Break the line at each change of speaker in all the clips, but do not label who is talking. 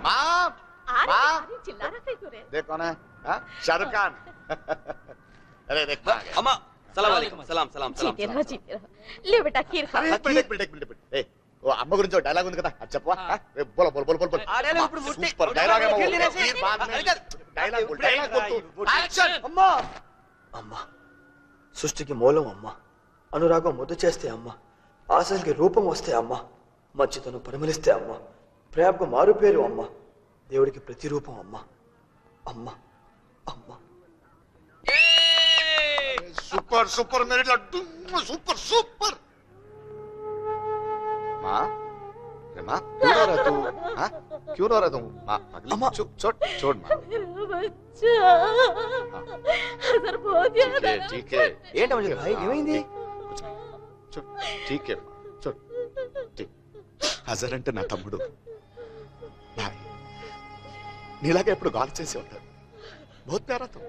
माँ
आ रही,
माँ
आ रही, चिल्ला रहा था क्यों रे
देख कौन है हाँ? शाहरुख खान अरे देख आ गया
అమ్మా సలాం అలైకుం సలాం సలాం సలాం
जीते रहो जीते रहो ले बेटा खीर खा
అరే एक मिनट एक मिनट एक मिनट एक मिनट ఏ ఓ అమ్మ గురించి ఒక డైలాగ్ ఉంది కదా అది చెప్పవా ఆ? ఏ, బోలో బోలో బోలో బోలో
ఆ dialogue ఇప్పుడు ముట్టి-
సూపర్
ముట్టి-
డైలాగ్ ఏమో
ముట్టి- ముట్టి-
ఈ బాద్ మే
అది కాదు.
డైలాగ్
ఇప్పుడు
డైలాగ్
ఏంట్రా
కొట్టు
ఈ
యాక్షన్
అమ్మా అమ్మా సృష్టికి మూలం అమ్మ అనురాగం ముద్దు చేస్తే అమ్మ ఆశలకి రూపం వస్తే అమ్మ మంచితనం పరిమళిస్తే అమ్మ ప్రేమకు మారు పేరు అమ్మ దేవుడికి ప్రతిరూపం అమ్మ అమ్మ అమ్మ
सुपर सुपर मेरे लड्डू सुपर सुपर माँ अरे माँ क्यों रो रहा तू हाँ क्यों रो रहा तू माँ पगली
अम्मा।
चुप छोड़ छोड़ माँ
मेरा बच्चा हजर बहुत याद
ठीक है
आ रहा
ठीक है
ఏంటి అమ్మ భాయ్ ఏమైంది
कुछ चुप ठीक है चुप ठीक హజర్ అంటే నా తమ్ముడు బాయ్ నీలాగే ఎప్పుడు గాలి చేసి ఉంటాడు బహుత్ ప్యారాతో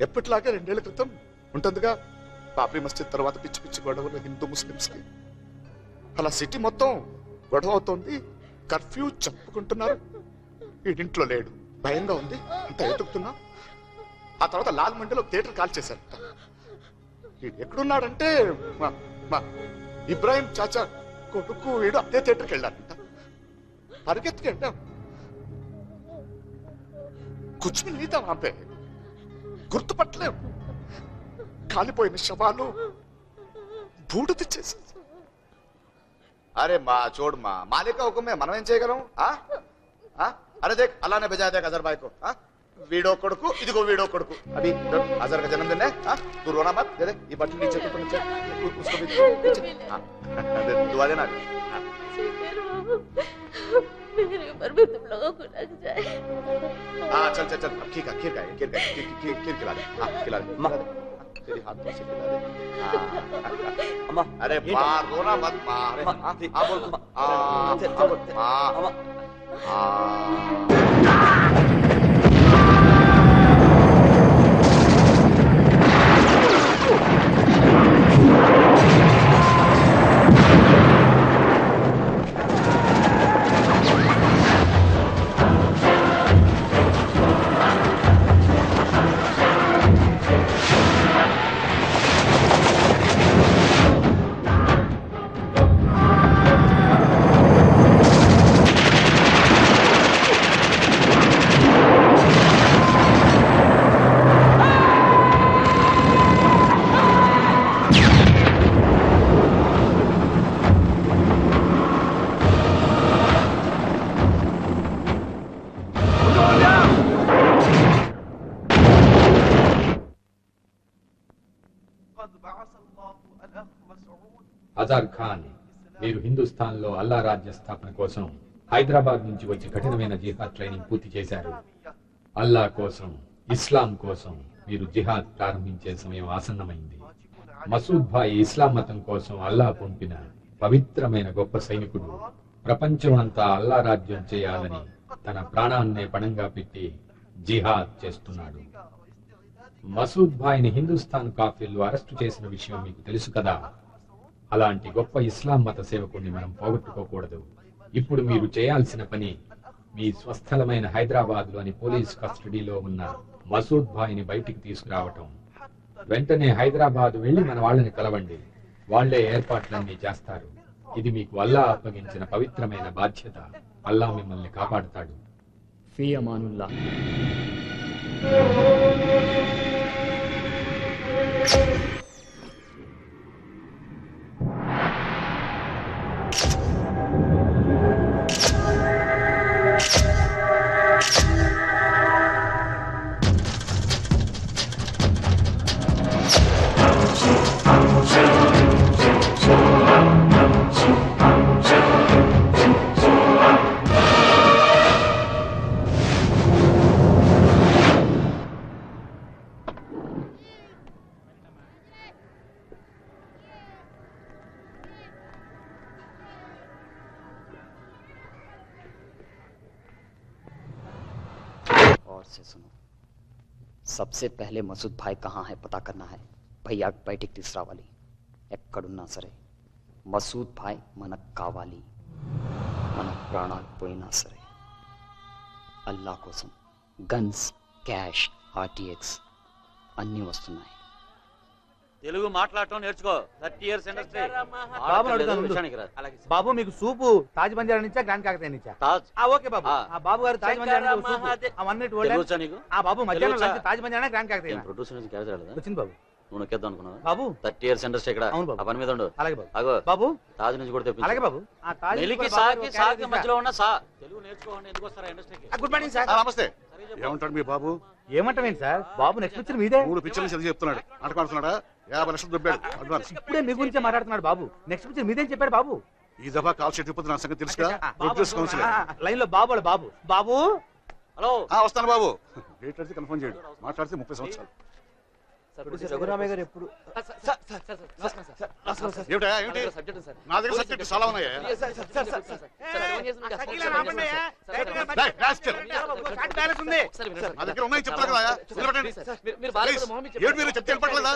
ఎప్పటిలాగే రెండేళ్ల క్రితం ఉంటుందిగా బాబ్రీ మస్జిద్ తర్వాత పిచ్చి పిచ్చి గొడవలు హిందూ ముస్లిమ్స్ కి అలా సిటీ మొత్తం గొడవ అవుతోంది కర్ఫ్యూ చంపుకుంటున్నారు వీడింట్లో లేడు భయంగా ఉంది అంత ఎతుకుతున్నా ఆ తర్వాత లాల్ మండిలో థియేటర్ కాల్ చేశారట వీడు ఎక్కడున్నాడంటే మా మా ఇబ్రాహిం చాచా కొడుకు వీడు అదే థియేటర్కి వెళ్ళాడంట పరిగెత్తుకు వెళ్ళాం కూర్చుని నీతా ఆపే గుర్తుపట్టలేం. కాలిపోయిన శవాలు బూడిద చేసి అరే మా చూడు మా మాలిక ఒక ఏం చేయగలం? అరే దేక్ అలానే బెజాదే కజర్ ఆ? वीडो कड़कू इधो वीडो कड़कू अभी आजर का जन्मदिन है हाँ तू रोना मत दे दे ये बटन नीचे तो नीचे उसको भी नीचे हाँ दे दुआ देना
मेरे ऊपर भी तुम लोगों को लग जाए
हाँ चल चल चल खीर का खीर का खीर का खीर खीर खिला दे हाँ खिला दे
माँ
तेरे हाथ से खिला दे
अम्मा
अरे माँ रोना मत माँ
अरे
हाँ बोल आ बोल
माँ
हाँ
అజార్ ఖాన్ మీరు హిందుస్థాన్లో అల్లా రాజ్య స్థాపన కోసం హైదరాబాద్ నుంచి వచ్చి కఠినమైన జిహాద్ ట్రైనింగ్ పూర్తి చేశారు. అల్లా కోసం ఇస్లాం కోసం మీరు జిహాద్ ప్రారంభించే సమయం ఆసన్నమైంది. మసూద్ భాయ్ ఇస్లాం మతం కోసం అల్లా పంపిన పవిత్రమైన గొప్ప సైనికుడు ప్రపంచం అంతా అల్లా రాజ్యం చేయాలని తన ప్రాణాన్నే పణంగా పెట్టి జిహాద్ చేస్తున్నాడు. మసూద్ భాయ్ని హిందుస్థాన్ కాఫీలు అరెస్టు చేసిన విషయం మీకు తెలుసు కదా? అలాంటి గొప్ప ఇస్లాం మత సేవకుడిని మనం పోగొట్టుకోకూడదు. ఇప్పుడు మీరు చేయాల్సిన పని మీ స్వస్థలమైన హైదరాబాద్లోని పోలీస్ కస్టడీలో ఉన్న మసూద్ భాయ్ని బయటికి తీసుకురావటం. వెంటనే హైదరాబాద్ వెళ్ళి మన వాళ్ళని కలవండి. వాళ్ళే ఏర్పాట్లన్నీ చేస్తారు. ఇది మీకు అల్లా అప్పగించిన పవిత్రమైన బాధ్యత. అల్లా మిమ్మల్ని కాపాడుతాడు.
ఫియమానుల్లా అమానుల్లా
और से सुनो सबसे पहले मसूद भाई कहाँ है पता करना है भैया బయటికి తీసుకురావాలి ఎక్కడున్నా సరే మసూద్ భాయ్ మనకు కావాలి మన ప్రాణాలు పోయినా సరే అల్లా కోసం గన్స్ క్యాష్ ఆర్టీఎక్స్ అన్నీ వస్తున్నాయి
తెలుగు మాట్లాడటం నేర్చుకో. థర్టీ ఇయర్స్ ఇండస్ట్రీ
బాబు అడుగుతాను ముందు.
విషయానికి రా.
బాబు మీకు సూపు తాజ్ బంజారా నుంచా గ్రాండ్ కాకతీయ నుంచా?
తాజ్.
ఆ ఓకే బాబు.
ఆ.
ఆ బాబు గారు తాజ్ బంజారా నుంచి సూపు.
నీకు?
ఆ బాబు మధ్యాహ్నం
తెలుగు
లంచ్
వచ్చా?
తాజ్ బంజారా గ్రాండ్ కాకతీయ
ఏం ప్రొడ్యూసర్ నుంచి క్యారేజ్ రాలేదా?
వచ్చింది బాబు.
నువ్వు నొక్కేద్దాం అనుకున్నావా?
బాబు.
థర్టీ ఇయర్స్ ఇండస్ట్రీ ఇక్కడ.
అవును బాబు.
ఆ పని మీద ఉండు.
అలాగే బాబు.
అగో.
బాబు.
తాజ్ నుంచి కూడా తెప్పించు.
అలాగే బాబు. ఆ తాజ్
మెలికి
కూడా బాబు
సాకి
గారు
సాకి
క్యారేజ్
మధ్యలో ఉన్న సా. తెలుగు నేర్చుకోండి ఎందుకు వస్తారా ఇండస్ట్రీకి
ఆ, గుడ్ మార్నింగ్ సార్
ఆ, నమస్తే. ఏమంటాడు మీ బాబు?
ఏమంటావేంటి సార్ బాబు నెక్స్ట్ పిక్చర్ మీదే?
మూడు పిక్చర్లు చదివి చెప్తున్నాడు. నాటకం ఆడుతున్నాడా యాభై లక్షలు దొబ్బాడు. అడ్వాన్స్.
ఇప్పుడే మీ గురించే మాట్లాడుతున్నాడు బాబు. నెక్స్ట్ పిక్చర్ మీదేం చెప్పాడు బాబు?
ఈ దఫా కాల్ షీట్ ఇప్పటి నా సంగతి తెలుసుగా ప్రొడ్యూస్ కౌన్సిల్
లైన్లో బాబు బాబు. బాబు?
హలో?
వస్తాను బాబు. డేట్ కన్ఫర్మ్ చేయండి. మాట్లాడితే ముప్పై సంవత్సరాలు.
ప్రొడ్యూసర్ రఘురామయ్య గారు ఎప్పుడు
ఏమిటా ఏమిటి నా దగ్గర సబ్జెక్ట్ చాలా ఉన్నాయా రేయ్, rascal.
ఉంది
నా దగ్గర ఉన్నాయి చెప్తాను కదా నిలబడండి. Please. ఏమిటి మీరు చెప్తే వినపడలేదా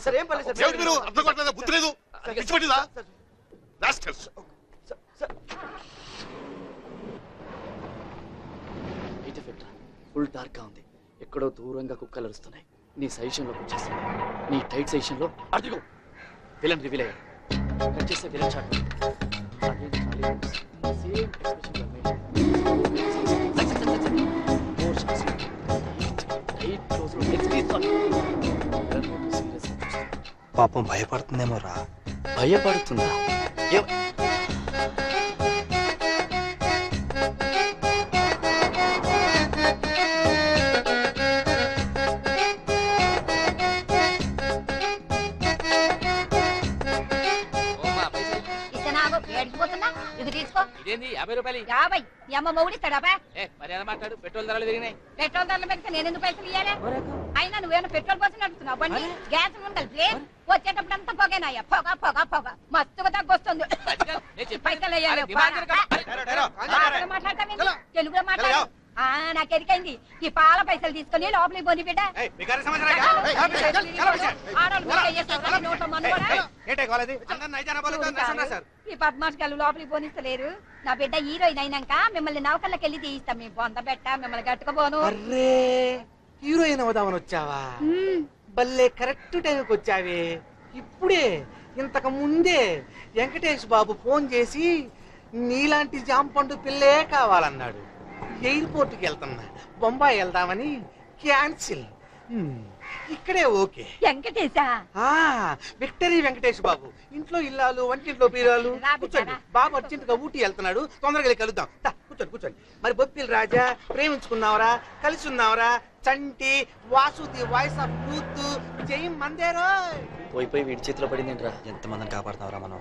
సార్ ఏం పర్లేదు సార్
ఏమిటి మీరు అర్థం కావట్లేదా బుద్ధి లేదు పిచ్చి పట్టిందా Rascals.
బయట పెట్టరా ఫుల్ డార్క్గా ఉంది ఎక్కడో దూరంగా కుక్కలు అరుస్తున్నాయి. నీ సజెషన్లోకి వచ్చేస్తాను నీ టైట్ సజెషన్లో అదిగో విలన్ రివీల్ అయ్యాడు కట్ చేస్తే విలన్ షాట్
పాపం భయపడుతుందేమో రా
భయపడుతుందా
ఇది తీసుకో.
ఇదేంది? యాభై రూపాయలు.
యాభై. ఈ అమ్మ మొగుడిస్తాడా
ఏ మరి ఎలా మాట్లాడు? పెట్రోల్ ధరలు పెరిగినాయి.
పెట్రోల్ ధరలు పెడితే నేను ఎందుకు పైసలు ఇయ్యాలి? అయినా నువ్వేమైనా పెట్రోల్ పోసి నడుపుతున్నావు? బండి గ్యాస్ కలిపి వచ్చేటప్పుడు అంతా పొగేనాయ్యా పొగ పొగ పొగ. మస్తుగా తగ్గొస్తుంది. పైసలు వేయాలి మాట్లాడతావేంటి? తెలుగులో మాట్లాడు. నాకు ఎరికైంది ఈ పాల పైసలు తీసుకొని లోపలికి పోని బిడ్డ. ఈ పద్మాషకాలు లోపలికి పోనిస్తలేరు. నా బిడ్డ హీరోయిన్ అయినాక మిమ్మల్ని నౌకర్లకు వెళ్ళి తీయిస్తాం. మీ బొంద బెట్ట మిమ్మల్ని గట్టుకోబోను
అర్రే హీరోయిన్ అవుదామని వచ్చావా? భలే కరెక్ట్ టైంకి వచ్చావే. ఇప్పుడే ఇంతకు ముందే వెంకటేష్ బాబు ఫోన్ చేసి నీలాంటి జాంపండు పిల్లే కావాలన్నాడు. ఎయిర్పోర్ట్కి వెళ్తున్నా. బొంబాయి వెళ్దామని క్యాన్సిల్. ఇక్కడే ఓకే.
వెంకటేశా.
ఆ విక్టరీ వెంకటేష్ బాబు. ఇంట్లో ఇల్లాలు వంటింట్లో పీరాలు
రా
కూర్చోండి. బాబు అర్జెంటుగా ఊటీ వెళ్తున్నాడు. తొందరగా వెళ్ళి కలుద్దాం. కూర్చోండి కూర్చోండి. మరి బొప్పిల్ రాజా ప్రేమించుకున్నావరా? కలిసి ఉన్నావరా చంటి వాసుది వాయిస్ ఆఫ్ యూత్ జై మందేరో!
పోయి పోయి వీడి చేతిలో పడిందేంట్రా?
ఎంతమందిని కాపాడుతున్నావురా మనం?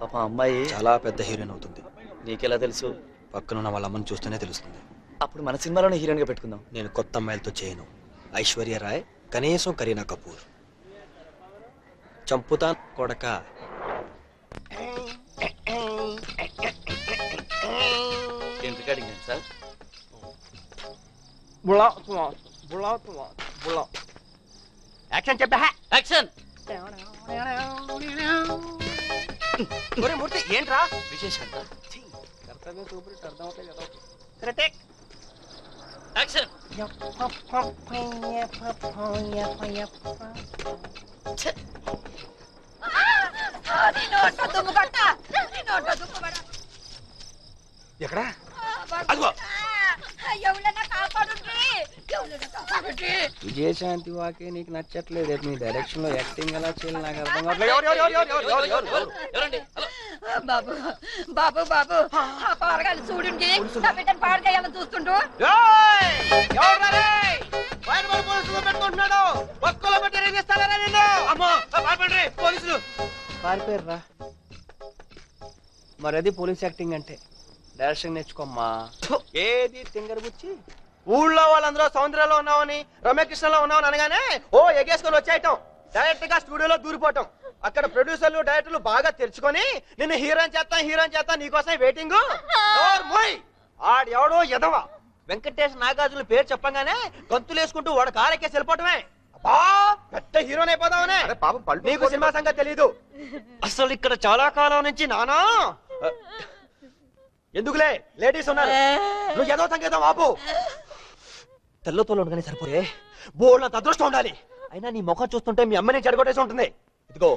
పాప అమ్మాయి
చాలా పెద్ద హీరోయిన్ అవుతుంది.
నీకెలా తెలుసు?
పక్కనున్న వాళ్ళ అమ్మని చూస్తేనే తెలుస్తుంది.
అప్పుడు మన సినిమాలోనే హీరోయిన్గా పెట్టుకుందాం.
నేను కొత్త అమ్మాయిలతో చేయను. ఐశ్వర్య రాయ్ కనీసం కరీనా కపూర్. చంపుతా కొడక.
ఏం రికార్డింగ్ ఏంటి సార్
యాక్షన్ చెప్పా
యాక్షన్!
మూర్తి ఏంట్రా?
విశేషంట
యాక్షన్
నీ నోట్లో దుమ్ము కొట్ట నీ నోట్లో దుమ్ము కొట్ట
ఎక్కడా
అదిగో ఎవరైనా కాపాడుండ్రి ఎవరైనా కాపాడుండ్రి
విజయశాంతి వాకే నీకు నచ్చట్లేదు నీ డైరెక్షన్లో యాక్టింగ్ ఎలా చేయాలి నాకు అర్థం
ఎవరండి హలో
బాబు బాబు బాబు. ఆ. పారగాలు చూడండి నా బిడ్డను పాడు చేయాలని చూస్తుండు
పోలీసులు. పారిపోయారా మరి అది పోలీస్ యాక్టింగ్ అంటే. డైరెక్షన్ నేర్చుకోమ్మా. ఏది తింగర్ గుచ్చి ఊళ్ళో వాళ్ళందరూ సౌందర్యంలో ఉన్నామని రమ్యకృష్ణలో ఉన్నామని అనగానే ఓ ఎగేసుకొని వచ్చేయటం. డైరెక్ట్గా స్టూడియోలో దూరిపోవటం. అక్కడ ప్రొడ్యూసర్లు డైరెక్టర్లు బాగా తెరుచుకొని నిన్ను హీరోయిన్ చేస్తాం హీరోయిన్ చేస్తాం నీకోసం వెయిటింగ్ ఆడెవడో ఎదవ వెంకటేష్ నాగార్జున పేరు చెప్పగానే గంతులు వేసుకుంటూ వాడు కారెక్కేసి వెళ్ళిపోవటమే.
అబ్బా, పెద్ద హీరోని అయిపోదామనే.
పాపం పళ్ళు
నీకు సినిమా సంగతి తెలీదు. అసలు ఇక్కడ చాలా కాలం నుంచి నానా? ఎందుకులే? లేడీస్ ఉన్నారు. నువ్వు ఏదో సంగీతం ఆపు. తెల్లతోలు ఉండగానే సరిపోయే. బోళ్ళంత అదృష్టం ఉండాలి. అయినా నీ ముఖం చూస్తుంటే మీ అమ్మని చెడగొట్టేసి ఉంటుంది. ఇదిగో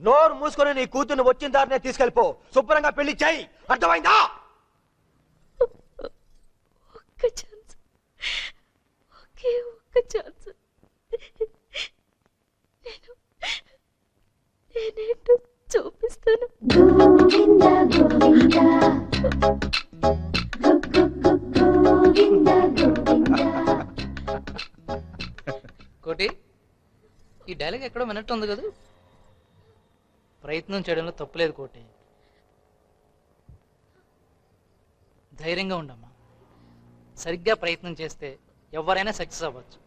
నోరు మూసుకొని నీ కూతుర్ని వచ్చిన దారినే తీసుకెళ్ళిపో. శుభ్రంగా పెళ్ళి చేయి. అర్థమైందా?
ఒక్క ఛాన్స్ ఒకే ఒక్క ఛాన్స్ నేను నేనేంటో చూపిస్తాను.
కోటి ఈ డైలాగ్ ఎక్కడో వినట్టు ఉంది కదా? ప్రయత్నం చేయడంలో తప్పులేదు కోటి. ధైర్యంగా ఉండమ్మా. సరిగ్గా ప్రయత్నం చేస్తే ఎవరైనా సక్సెస్ అవ్వచ్చు.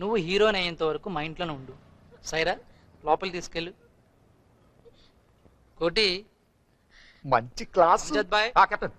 నువ్వు హీరోని అయ్యేంత వరకు మా ఇంట్లోనే ఉండు. సైరా లోపలికి తీసుకెళ్ళు. కోటి.
మంచి క్లాస్.
బాయ్.
కెప్టెన్.